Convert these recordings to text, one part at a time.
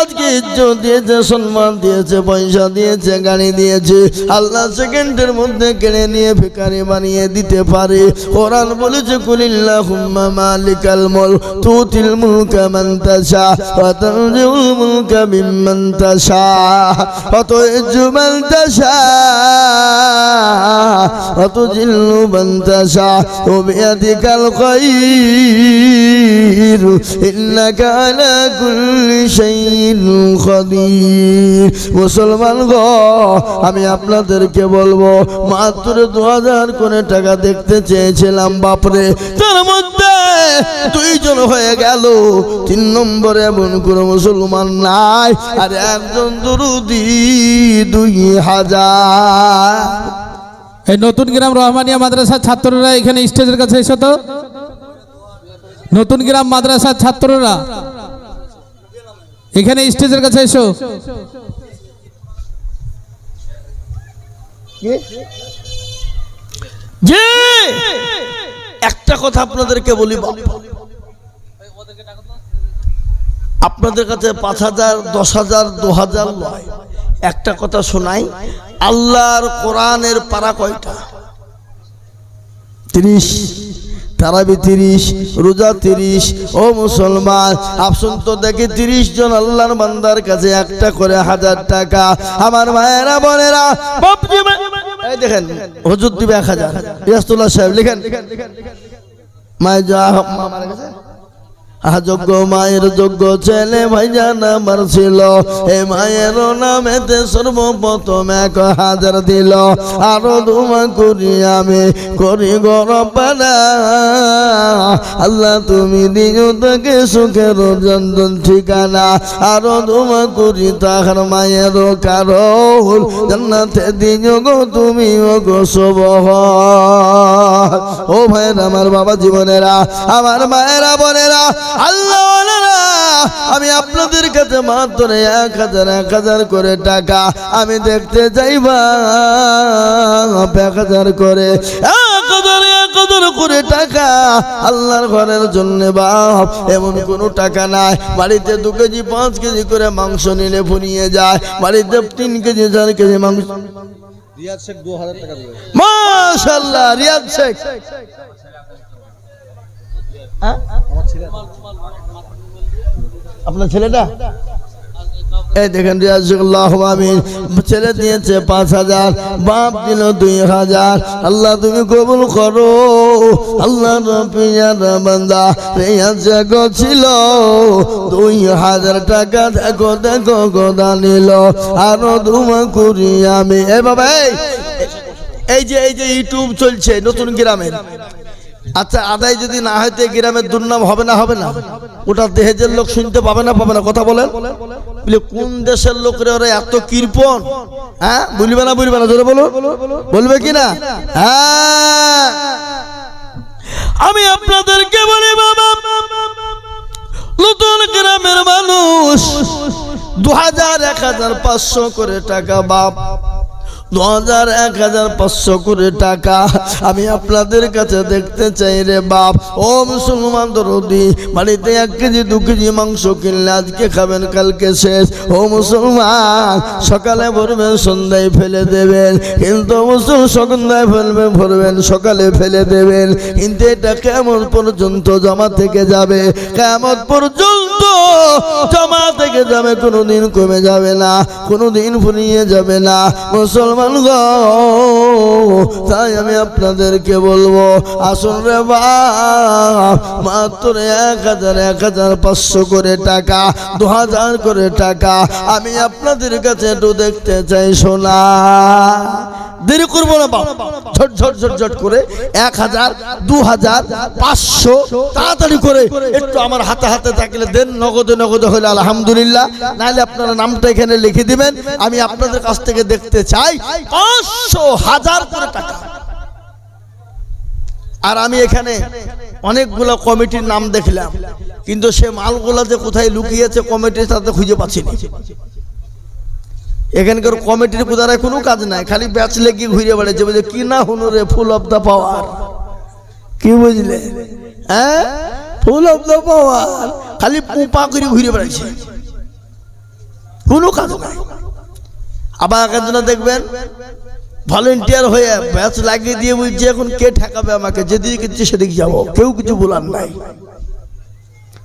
আজকে ইজ্জত দিয়েছে, সম্মান দিয়েছে, পয়সা দিয়েছে, গাড়ি দিয়েছে। আল্লাহ সেকেন্ডের মধ্যে কেড়ে নিয়ে ভিকারি বানিয়ে দিতে পারে। কোরআন বলেছে, কুলিল্লাহুম্মা মালিকাল মুল তুতিল মুলকা মান তাশা, ওয়া তানজিউল মুলকা মিম্মান তাশা ওয়া তুইজ্জু মান তাশা ওয়া তুজিল্লু মান কুল্লি শাইইন খাদির। মুসলমান গো, আমি আপনাদেরকে বলব, মাত্র দু হাজার করে টাকা দেখতে চেয়েছিলাম, বাপরে। তার মধ্যে দুইজন হয়ে গেল, তিন নম্বরে এমন কোনো মুসলমান নাই, আর একজন দুরুদি দুই হাজার। এই নতুন গ্রাম রহমানিয়া মাদ্রাসার ছাত্ররা এখানে স্টেজের কাছে এসো তো। নতুন গ্রাম মাদ্রাসার ছাত্ররা এখানে স্টেজের কাছে এসো। যে একটা কথা আপনাদেরকে বলি আপনাদের কাছে পাঁচ হাজার দশ হাজার দু হাজার নয়। একটা কথা শোনাই আল্লাহর কোরআনের পারা কয়টা? তিরিশ। তারাবি তিরিশ, রোজা তিরিশ। ও মুসলমান আপসন তো দেখে তিরিশ জন আল্লাহর বান্দার কাছে একটা করে হাজার টাকা। আমার মায়েরা, বোনেরা দেখেন, হজুর দিবে এক হাজার। রিয়াস্তুল্লাহ সাহেব, লিখেন। মায়ের যা মারা গেছে যোগ্য মায়ের যোগ্য ছেলে ভাইজান আমার ছিল। এ মায়ের নামেতে সর্বপ্রথম এক হাজার দিল। আরও দুমা করি আমি, করি গরবানা আল্লাহ তুমি দিও তাকে সুখের জন্দন ঠিকানা। আরও দুমা করি তাহার মায়ের কারণ। জান্নাতে দিও গো তুমি ও গো শুভ ও ভাইয়ের, আমার বাবা জীবনেরা, আমার মায়েরা বোনেরা আল্লাহ আমি আপনাদের কাছে মাত্র এক হাজার এক হাজার করে টাকা আমি দেখতে চাইবা এক হাজার করে এক হাজার এক হাজার করে টাকা আল্লাহর ঘরের জন্য বাপ এমন কোনো টাকা নাই। বাড়িতে দু কেজি পাঁচ কেজি করে মাংস নিলে ফুরিয়ে যায়। বাড়িতে তিন কেজি চার কেজি মাংস মাশাল্লাহ রিয়াদ শেখ। হ্যাঁ? আপনার ছেলেটা? এই দেখেন রিয়াজুল্লাহ আমিন। ছেলে দিয়েছে পাঁচ হাজার বাপ দিল দুই হাজার। আল্লাহ তুমি কবুল করো। আল্লাহ রবিয়ার বান্দা রিয়াজ ছিল। দুই হাজার টাকা দেখো দেখো গোদা নিল আরও দুমা করি আমি। এ বাবা এই, এই যে এই যে ইউটিউব চলছে নতুন গ্রামের। আচ্ছা আদায় যদি না হয় তো গ্রামের দুর্নাম হবে না হবে না? ওটা দেহেজের লোক শুনতে পাবে না পাবে না? কথা বলেন। বলে, কোন দেশের লোকরা ওরা এত কৃপন হ্যাঁ? বলবে না বলবে না? বলো। বলবে কি না? হ্যাঁ। আমি আপনাদেরকে বলি, বাবা, নতুন গ্রামের মানুষ দু হাজার এক হাজার পাঁচশো করে টাকা বাপ দু হাজার এক হাজার পাঁচশো করে টাকা আমি আপনাদের কাছে দেখতে চাই রে বাপ। ও মুসলমান দরদি, বাড়িতে এক কেজি, দু কেজি মাংস কিনলে আজকে খাবেন, কালকে শেষ। ও মুসলমান, সকালে ভরবেন, সন্ধ্যায় ফেলে দেবেন। কিন্তু মুসল সন্ধ্যায় ফেলবেন ভরবেন, সকালে ফেলে দেবেন। কিন্তু এটা কেমন পর্যন্ত জমা থেকে যাবে? কেমন পর্যন্ত জমা থেকে যাবে, কোনোদিন কমে যাবে না, কোনোদিন ফুরিয়ে যাবে না। মুসলমান গো, তাই আমি আপনাদেরকে বলব, আসুন রে বাপ, মাত্র এক হাজার এক হাজার পাঁচশো করে টাকা, দু হাজার করে টাকা, আমি আপনাদের কাছে একটু দেখতে চাই সোনা দেরি করব না, বাপ। ঝট ঝট ঝট ঝট করে এক হাজার, দু হাজার, পাঁচশো, তাড়াতাড়ি করে একটু আমার হাতে হাতে থাকলে দেন, নগদে নগদে হলে আলহামদুলিল্লাহ। নাহলে আপনারা নামটা এখানে লিখে দিবেন, আমি আপনাদের কাছ থেকে দেখতে চাই পাঁচশো হাজার করে টাকা। আর আমি এখানে অনেকগুলো কমিটির নাম দেখলাম, কিন্তু সে মালগুলা যে কোথায় লুকিয়েছে কমিটির তাতে খুঁজে পাচ্ছি না। এখানকার কমিটির পূজারায় কোনো কাজ নাই, খালি ব্যাচ লেগে ঘুরে বেড়াচ্ছে, বলছে, কি না হুনুরে ফুল অফ দ্য পাওয়ার কি বুঝলে? হ্যাঁ? ফুল অফ দ্য পাওয়ার খালি পোপা করে ঘুরে বেড়াচ্ছে। কোনো কাজ নাই। আবার একজন দেখবেন ভলেন্টিয়ার হয়ে ব্যাচ লাগিয়ে দিয়ে বুঝছি এখন কে ঠেকাবে আমাকে? যেদিকে সেদিকে যাব। কেউ কিছু বলার নাই।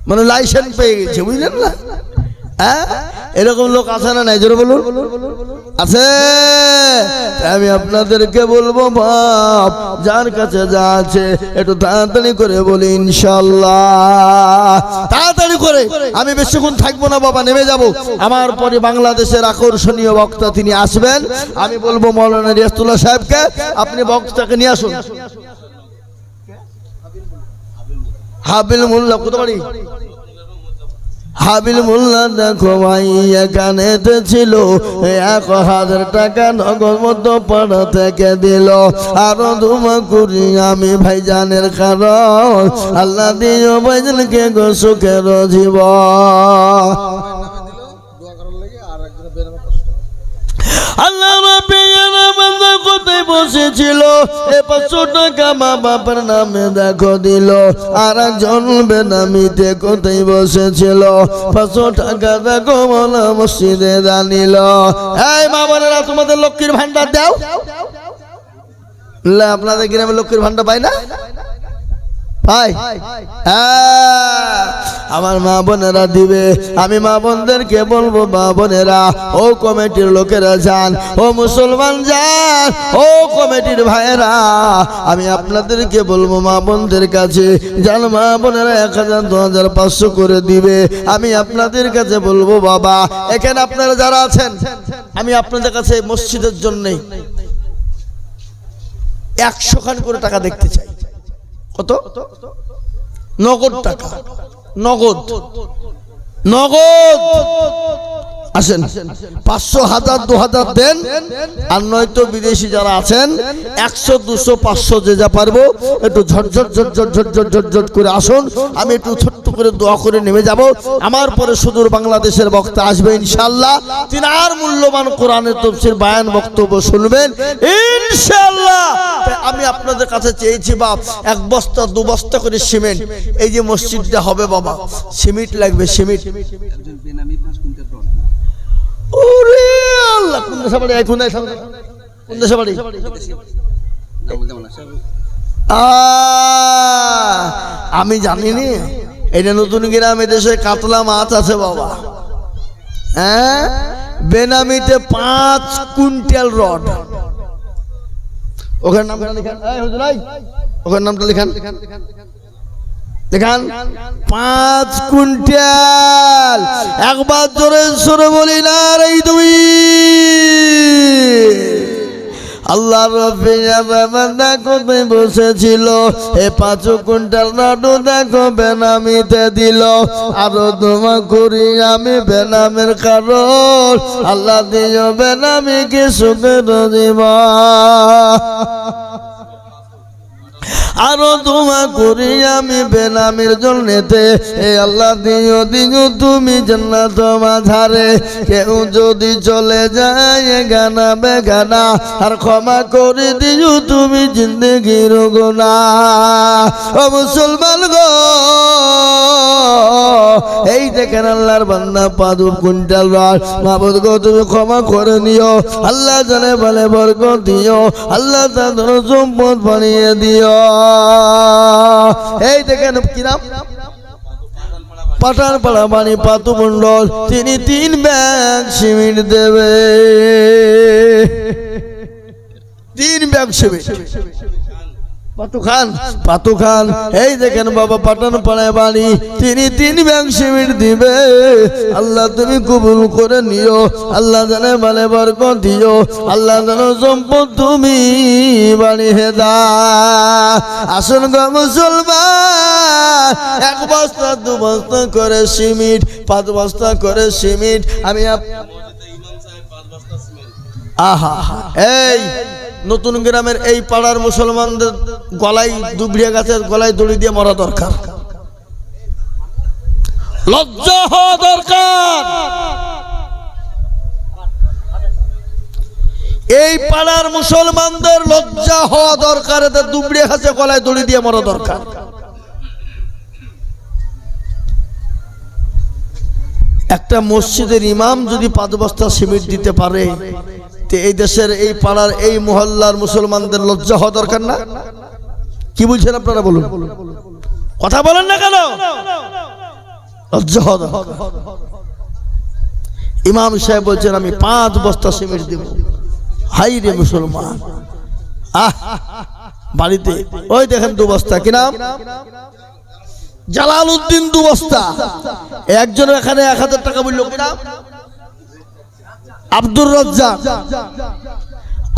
মানে লাইসেন্স পেয়ে গেছে, বুঝলেন না? হ্যাঁ? এরকম লোক আছে না নাই? জোরে বলুন। আছে? আমি আপনাদেরকে বলব, বাপ, যার কাছে যা আছে, একটু তাড়াতাড়ি করে বলি ইনশাল্লাহ তাড়াতাড়ি করে। আমি বেশিক্ষণ থাকব না, বাবা, নেমে যাব। আমার পরে বাংলাদেশের আকর্ষণীয় বক্তা তিনি আসবেন। আমি বলব, মৌলানা রিয়াস্তুল্লাহ সাহেবকে, আপনি বক্তাকে নিয়ে আসুন। হাবিল মোল্লা। বাড়ি? হাবিল মোল্লা দেখো ভাই এখানে ছিল। এক হাজার টাকা নগদ মতো পাড়া থেকে দিল। আরও দুমা করি আমি ভাইজানের কারণ আল্লাহ দিও ভাইজানকে গো সুখের জীব আল্লাহ কোথায় বসেছিল, এ পাঁচশো টাকা মা নামে দেখো দিল। আর কোথায় বসেছিল পাঁচশো টাকা দেখো মনে মসজিদে দানিল এই মা বোনেরা, তোমাদের লক্ষ্মীর ভান্ডার দাও। আপনাদের গ্রামে লক্ষ্মীর ভান্ডার পাই না? ভাই হ্যাঁ, আমার মা বোনেরা দিবে। আমি মা বোনদেরকে বলব মা বোনেরা ও কমিটির লোকেরা যান ও মুসলমান যান ও কমিটির ভাইয়েরা আমি আপনাদেরকে বলব মা বোনদের কাছে যান মা বোনেরা এক হাজার দু হাজার পাঁচশো করে দিবে। আমি আপনাদের কাছে বলব বাবা এখানে আপনারা যারা আছেন আমি আপনাদের কাছে মসজিদের জন্যে একশো খান করে টাকা দেখতে চাই। কত? নগদ টাকা। নগদ। নগদ। আসেন, পাঁচশো হাজার, দু হাজার দেন, আর নয়তো বিদেশি যারা আছেন, একশো, দুশো, পাঁচশো যে যা পারব, একটু ঝটঝট ঝটঝট ঝটঝট ঝটঝট করে আসুন, আমি একটু ছোট্ট করে দোয়া করে নেমে যাব। আমার পরে সুদূর বাংলাদেশের বক্তা আসবে ইনশাল্লাহ তিনি আর মূল্যবান কোরআনের তফসির বায়ান বক্তব্য শুনবেন ইনশাল্লাহ আমি আপনাদের কাছে চেয়েছি, বাপ, এক বস্তা, দু বস্তা করে সিমেন্ট। এই যে মসজিদটা হবে, বাবা, সিমেন্ট লাগবে, সিমেন্ট। আমি জানিনি, এটা নতুন গ্রামে দেশে কাতলা মাছ আছে বাবা। হ্যাঁ বেনামিতে পাঁচ কুইন্টাল রড। ওখানে নামটা লিখান। ওখানে নামটা লিখান। দেখান, পাঁচ কুইন্টাল। একবার জোরে সরে বলি, না রে তুমি। আল্লাহ আমার দেখো বসেছিল। এ পাঁচ কুইন্টাল নাডু দেখো, বেনামিতে দিল। আরও তোমা করি আমি বেনামের কারণ। আল্লাহ দিও বেনামিকে সুখের দিবা আরও তোমা করি আমি বেনামের জন্যেতে। এ আল্লাহ, দিও দিও তুমি জান্নাত মাঝারে। কেউ যদি চলে যায় গানা বেগানা, আর ক্ষমা করে দিও তুমি জিন্দগির গোনা ও মুসলমান গো এই দেখেন আল্লাহর বান্দা পাদু কুইন্টাল রড মাহবুদ গো, তুমি ক্ষমা করে নিও। আল্লাহ জানে বলে বরকত দিও। আল্লাহ তাদের সম্পদ বানিয়ে দিও। এই দেখেন কি নাম? পাঠান পাড়া বাণী পাতু মন্ডল তিনি তিন ব্যাগ সিমেন্ট দেবে। তিন ব্যাগ সিমেন্ট। পাতু খান পাতু খান এই দেখেন বাবা পাঠান পাড়ায় বাড়ি তিনি তিন ব্যাগ সিমেন্ট দিবে। আল্লাহ তুমি কবুল করে নিও আল্লাহ জানে মানে বরকত দিও আল্লাহ জানো সম্পদ তুমি বাড়ি হেদা আসুন গো মুসলমান এক বস্তা দু বস্তা করে সিমেন্ট পাঁচ বস্তা করে সিমেন্ট আমি আহা এই নতুন গ্রামের এই পাড়ার মুসলমানদের গলায় দুবড়িয়া গাছের গলায় দড়ি দিয়ে মরা দরকার। লজ্জা হওয়া দরকার। এই পাড়ার মুসলমানদের লজ্জা হওয়া দরকার, এদের দুবড়িয়া গাছে গলায় দড়ি দিয়ে মরা দরকার। একটা মসজিদের ইমাম যদি পাঁচ বস্তা সিমেন্ট দিতে পারে তো এই দেশের এই পাড়ার এই মহল্লার মুসলমানদের লজ্জা হওয়া দরকার না? কি বলছেন আপনারা বলুন? কথা বলেন না কেন? লজ্জা হওয়া দরকার। ইমাম সাহেব বলছেন, আমি পাঁচ বস্তা সিমেন্ট দেব। হাই রে মুসলমান। আহ! বাড়িতে, ওই দেখেন দু বস্তা। কি নাম? জালাল উদ্দিন দু বস্তা। একজন এখানে এক হাজার টাকা বলল কি নাম? আব্দুর রাজ্জাক।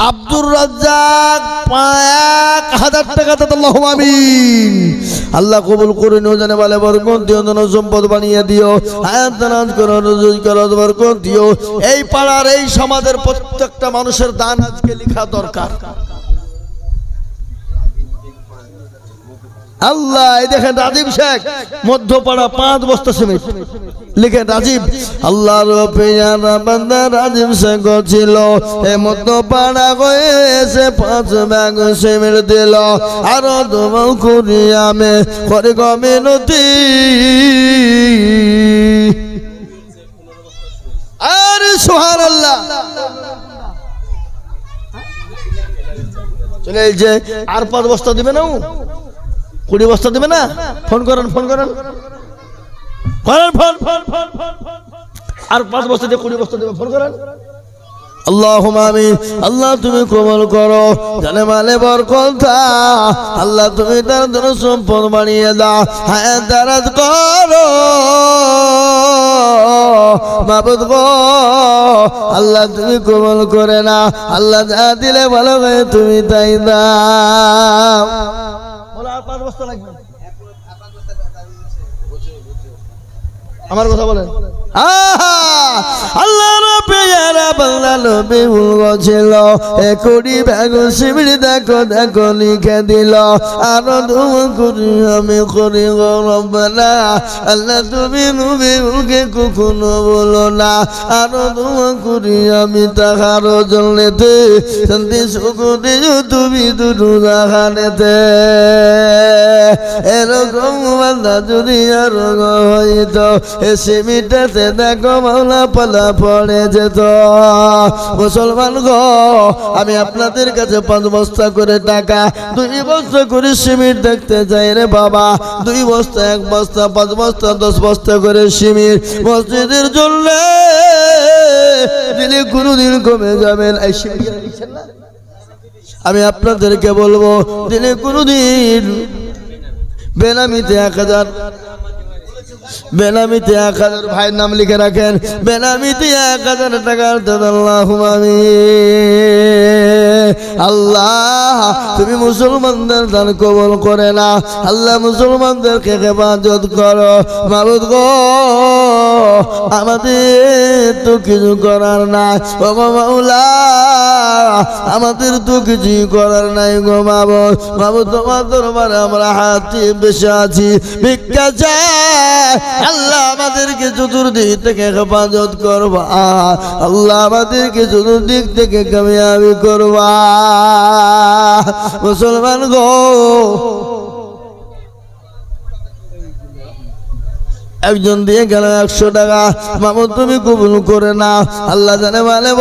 আব্দুর রাজ্জাক এক হাজার টাকা আল্লাহ আমিন। আল্লাহ কবুল করে নিও, জানে বলে বরকত দিও, ধন সম্পদ বানিয়ে দিও, হায়াত করো করো, বরকত দিও। এই পাড়ার, এই সমাজের প্রত্যেকটা মানুষের দান আজকে লেখা দরকার। আল্লাহ দেখেন রাজীব শেখ, মধ্যপাড়া পাঁচ বস্তা সিমেন্ট। লিখেন, রাজীব বান্দা রাজীব শেখ ছিল। এ মধ্যপাড়া গেছে পাঁচ ব্যাগ সিমেন্ট দিল। আরও তোমাও করি আমি করে গমিনতি আরে সোহার আল্লাহ চলে যে, আর পাঁচ বস্তা দিবে না? কুড়ি বস্তা দেবে না? ফোন করেন ফোন করেন। করেন, ফোন। Phone phone. আর পাঁচ বস্তা দিয়ে কুড়ি বস্তা দেবে, ফোন করেন। আল্লাহ আমি আল্লাহ, তুমি কবল করো। জানে মালে বরকতা আল্লাহ, তুমি তার জন্য সম্পদ বানিয়ে দাও হ্যাঁ দারাজ করো। মাবুদ গো। আল্লাহ, তুমি কবল করে না আল্লাহ, যা দিলে ভালো হয়ে তুমি তাই দাও। আর পাঁচ বস্তা লাগবে। আমার কথা বলেন। আল্লাহ পেয়ারা বাংলা নবী ছিল। এ কুড়ি ব্যাগ শিবির দেখো দেখো, লিখে দিল। আরও দুম করি আমি আল্লাহ তুমি নবী মুখে কখনো না। আরও দুম করি আমি তাহার তুমি দুটো দেখানেতে এরকম বান্দা যদি আরও দেখো, মাওলা পালা পড়ে যেত। মুসলমান গো, আমি আপনাদের কাছে পাঁচ বস্তা করে টাকা, দুই বস্তা করে সিমেন্ট দেখতে যাই রে বাবা। দুই বস্তা, এক বস্তা, পাঁচ বস্তা, দশ বস্তা করে সিমেন্ট মসজিদের জন্য দিলে কোনোদিন কমে যাবেন না? আমি আপনাদেরকে বলব দিনে কোনোদিন বেনামিতে এক হাজার বেনামিতে এক হাজার ভাইয়ের নাম লিখে রাখেন। বেনামিতে এক হাজার টাকার আল্লাহ আল্লাহ, তুমি মুসলমানদের দান কবল করে না। আল্লাহ, মুসলমানদেরকে হেফাজত করো। মাবুদ গো, আমাদের তো কিছু করার নাই। ও গো মাওলা, আমাদের তো কিছু করার নাই গো মাবুদ মাবুদ তোমার দরবারে আমরা হাতে বেশি আছি। ভিক্ষা চাই আল্লাহ আমাদেরকে চতুর্দিক থেকে হেফাজত করবা। আল্লাহ আমাদেরকে চতুর্দিক থেকে কামিয়াবি করবা। মুসলমান গো একজন দিয়ে গেল একশো টাকা। মামু, তুমি কবুল করে না আল্লাহ জানে মানে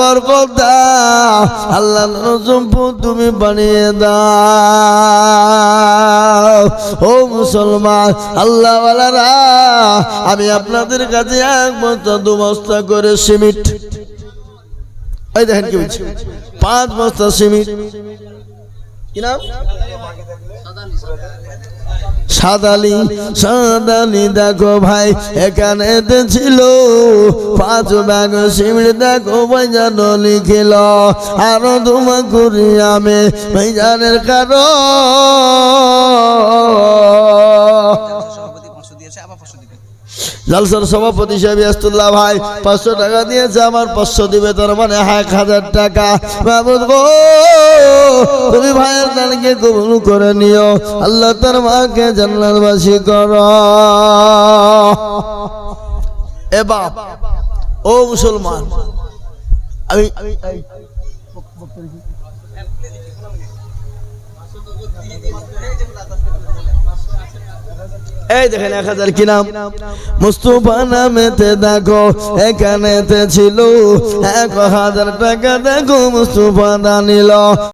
দাও। আল্লাহ সম্পদ তুমি বানিয়ে দাও। ও মুসলমান আল্লাহ আমি আপনাদের কাছে এক বস্তা, দু বস্তা করে সিমেন্ট। এই দেখেন কি পাঁচ বস্তা সিমেন্ট। কি নাম? সাদালি সাদালি দেখো ভাই, এখানে ছিল। পাঁচ ব্যাগ সিমড়ি দেখো ভাইজান লিখিল, আরও তোমা করি আমি ভাইজানের কারও সভাপতি পাঁচশো দিয়েছে আবার পাঁচশো দিবে জালসার সভাপতি সাহেব আস্তুল্লাহ ভাই, পাঁচশো টাকা দিয়েছে আমার, পাঁচশো দিবে তার মানে এক হাজার টাকা। মাহমুদ গো, তুমি ভাইয়ের দানকে কবুল করে নিও। আল্লাহ তার মাকে জান্নাতবাসী কর। এ বাপ, ও মুসলমান, আমি এই দেখেন এক হাজার কি নাম? মুস্তফা নামেতে দেখো, এখানেতে ছিল এক হাজার টাকা। দেখো মুস্তফা দানিল।